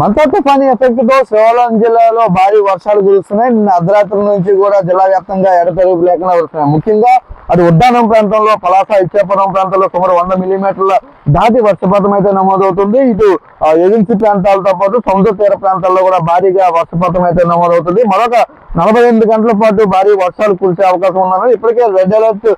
మంతా తుఫాని ఎఫెక్ట్తో శ్రీకాకుళం జిల్లాలో భారీ వర్షాలు కురుస్తున్నాయి. నిన్న అర్ధరాత్రి నుంచి కూడా జిల్లా వ్యాప్తంగా ఎడతెరుపు లేకుండా వస్తున్నాయి. ముఖ్యంగా అది ఉద్దానం ప్రాంతంలో పలాస ఇచ్చాపురం ప్రాంతంలో సుమారు వంద మిల్లీమీటర్ల దాటి వర్షపాతం అయితే నమోదవుతుంది. ఇటు ఏజెన్సీ ప్రాంతాలతో పాటు సముద్ర తీర ప్రాంతాల్లో కూడా భారీగా వర్షపాతం అయితే నమోదవుతుంది. మరొక నలభై ఎనిమిది గంటల పాటు భారీ వర్షాలు కురిసే అవకాశం ఉందని ఇప్పటికే రెడ్ అలర్ట్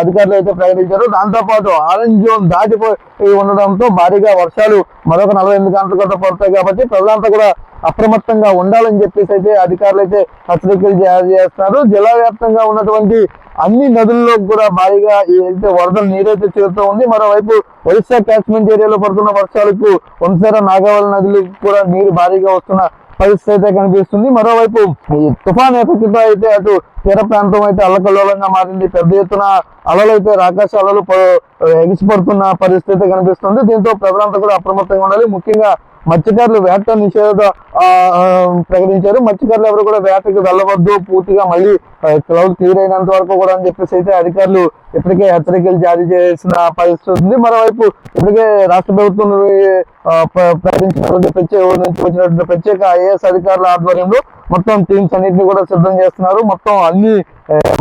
అధికారులు అయితే ప్రకటించారు. దాంతోపాటు ఆరెంజ్ జోన్ దాటిపోయి ఉండడంతో భారీగా వర్షాలు మరొక నలభై ఎనిమిది గంటల కూడా పడతాయి కాబట్టి ప్రజలంతా కూడా అప్రమత్తంగా ఉండాలని చెప్పేసి అయితే అధికారులు అయితే హెచ్చరికలు జారీ చేస్తున్నారు. జిల్లా వ్యాప్తంగా ఉన్నటువంటి అన్ని నదుల్లో కూడా భారీగా ఏదైతే వరద నీరైతే చేరుతూ ఉంది. మరోవైపు ఒరిస్సా క్యాచ్మెంట్ ఏరియాలో పడుతున్న వర్షాలకు వంశర నాగావళి నదులు కూడా నీరు భారీగా వస్తున్న పరిస్థితి అయితే కనిపిస్తుంది. మరోవైపు ఈ తుఫాన్ ఎఫెక్ట్ అయితే అటు తీర ప్రాంతం అయితే అల్లకల్లోలంగా మారింది. పెద్ద ఎత్తున అలలు అయితే ఆకాశ అలలు ఎగిసిపడుతున్న పరిస్థితి అయితే కనిపిస్తుంది. దీంతో ప్రజలంతా కూడా అప్రమత్తంగా ఉండాలి. ముఖ్యంగా మత్స్యకారులు వేట నిషేధ ప్రకటించారు. మత్స్యకారులు ఎవరు కూడా వేటకు వెళ్ళవద్దు. పూర్తిగా మళ్ళీ క్లౌడ్ క్లియర్ అయినంత వరకు కూడా అని చెప్పేసి అయితే అధికారులు ఇప్పటికే హెచ్చరికలు జారీ చేసిన పరిస్థితి ఉంది. మరోవైపు ఇప్పటికే రాష్ట్ర ప్రభుత్వం ప్రకటించినటువంటి ప్రత్యేక ఊరు నుంచి వచ్చినటువంటి ప్రత్యేక ఐఏఎస్ అధికారుల ఆధ్వర్యంలో మొత్తం టీమ్స్ అన్నింటినీ కూడా సిద్ధం చేస్తున్నారు. మొత్తం అన్ని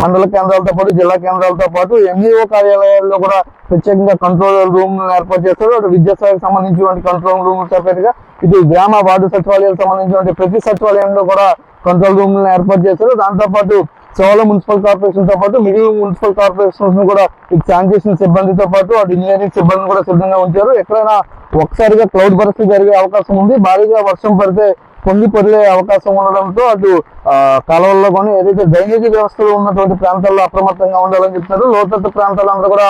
మండల కేంద్రాలతో పాటు జిల్లా కేంద్రాలతో పాటు ఎంఈఓ కార్యాలయాల్లో కూడా ప్రత్యేకంగా కంట్రోల్ రూమ్ ఏర్పాటు చేస్తారు. అటు విద్యాశాఖకు సంబంధించినటువంటి కంట్రోల్ రూమ్ సెపరేట్గా ఇటు గ్రామ వార్డు సచివాలయాలకు సంబంధించినటువంటి ప్రతి సచివాలయంలో కూడా కంట్రోల్ రూమ్ ఏర్పాటు చేస్తారు. దాంతో పాటు సోల మున్సిపల్ కార్పొరేషన్తో పాటు మిగిలిన మున్సిపల్ కార్పొరేషన్స్ కూడా ఇటు శానిటేషన్ సిబ్బందితో పాటు అటు ఇంజనీరింగ్ సిబ్బందిని కూడా సిద్ధంగా ఉంచారు. ఎక్కడైనా ఒకసారిగా క్లౌడ్ బరస్ట్ జరిగే అవకాశం ఉంది. భారీగా వర్షం పడితే పొంగి పొరిగే అవకాశం ఉండడంతో అటు కాలువల్లో కానీ ఏదైతే డ్రైనేజీ వ్యవస్థలు ఉన్నటువంటి ప్రాంతాల్లో అప్రమత్తంగా ఉండాలని చెప్తున్నారు లోతట్టు ప్రాంతాలంతా కూడా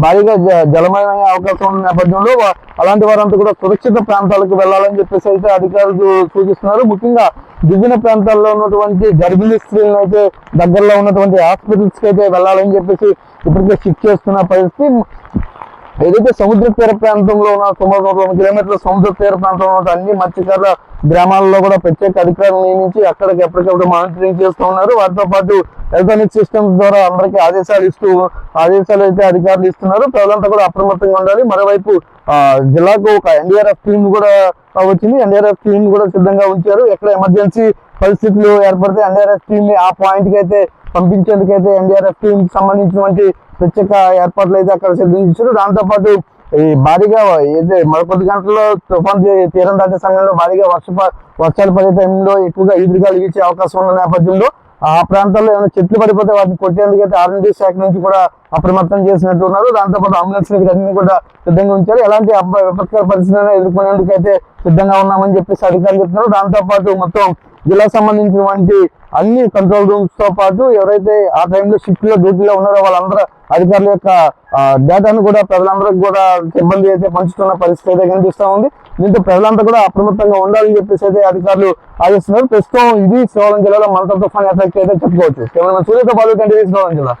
భారీగా జ- జలమయమయ్యే అవకాశం ఉన్న నేపథ్యంలో అలాంటి వారంతా కూడా సురక్షిత ప్రాంతాలకు వెళ్ళాలని చెప్పేసి అయితే అధికారులు సూచిస్తున్నారు. ముఖ్యంగా దిగిన ప్రాంతాల్లో ఉన్నటువంటి గర్భిణీ స్త్రీలను అయితే దగ్గరలో ఉన్నటువంటి హాస్పిటల్స్కి అయితే వెళ్ళాలని చెప్పేసి ఇప్పటికే షిఫ్ట్ చేస్తున్న పరిస్థితి. ఏదైతే సముద్ర తీర ప్రాంతంలో ఉన్న సుమారు నూట రెండు కిలోమీటర్ల సముద్ర తీర ప్రాంతంలో ఉన్న అన్ని మత్స్యకారుల గ్రామాల్లో కూడా ప్రత్యేక అధికారులు నియమించి అక్కడికి ఎప్పటికప్పుడు మానిటరింగ్ చేస్తూ ఉన్నారు. వాటితో పాటు ఎలక్ట్రానిక్ సిస్టమ్స్ ద్వారా అందరికీ ఆదేశాలు ఇస్తూ ఆదేశాలు అయితే అధికారులు ఇస్తున్నారు. ప్రజలంతా కూడా అప్రమత్తంగా ఉండాలి. మరోవైపు జిల్లాకు ఒక ఎన్డీఆర్ఎఫ్ టీం కూడా వచ్చింది. ఎన్డీఆర్ఎఫ్ టీం కూడా సిద్ధంగా ఉంచారు. ఎక్కడ ఎమర్జెన్సీ పరిస్థితులు ఏర్పడితే ఎన్డీఆర్ఎఫ్ టీం ని ఆ పాయింట్కి అయితే పంపించేందుకైతే ఎన్డీఆర్ఎఫ్ టీం సంబంధించినటువంటి ప్రత్యేక ఏర్పాట్లు అయితే అక్కడ సిద్ధించారు. దాంతోపాటు ఈ భారీగా అయితే మరికొద్ది గంటల్లో తుఫాన్ తీరం దాటే సమయంలో భారీగా వర్ష వర్షాలు పడే టైంలో ఎక్కువగా ఈదురుగాలు వీచే అవకాశం ఉన్న నేపథ్యంలో ఆ ప్రాంతాల్లో ఏమైనా చెట్లు పడిపోతే వాటిని కొట్టేందుకైతే ఆర్ఎండి శాఖ నుంచి కూడా అప్రమత్తం చేసినట్టు ఉన్నారు. దాంతోపాటు అంబులెన్స్ అన్ని కూడా సిద్ధంగా ఉంచారు. ఎలాంటి విపత్కర పరిస్థితులను ఎదుర్కొనేందుకైతే సిద్ధంగా ఉన్నామని చెప్పేసి అధికారులు చెప్తున్నారు. దాంతోపాటు మొత్తం జిల్లాకు సంబంధించినటువంటి అన్ని కంట్రోల్ రూమ్స్తో పాటు ఎవరైతే ఆ టైంలో షిఫ్ట్లో డ్యూటీలో ఉన్నారో వాళ్ళందరూ అధికారుల యొక్క డేటాను కూడా ప్రజలందరికి కూడా సిబ్బంది అయితే పంచుతున్న పరిస్థితి అయితే కనిపిస్తూ ఉంది. దీంతో ప్రజలంతా కూడా అప్రమత్తంగా ఉండాలని చెప్పేసి అయితే అధికారులు ఆదేశిస్తున్నారు. ప్రస్తుతం ఇది శ్రీకాకుళం జిల్లాలో మంత్ర తుఫాన్ ఎఫెక్ట్ అయితే చెప్పుకోవచ్చు. కేవలం సూర్యతో పాటు కంటే శ్రీకాకుళం జిల్లా.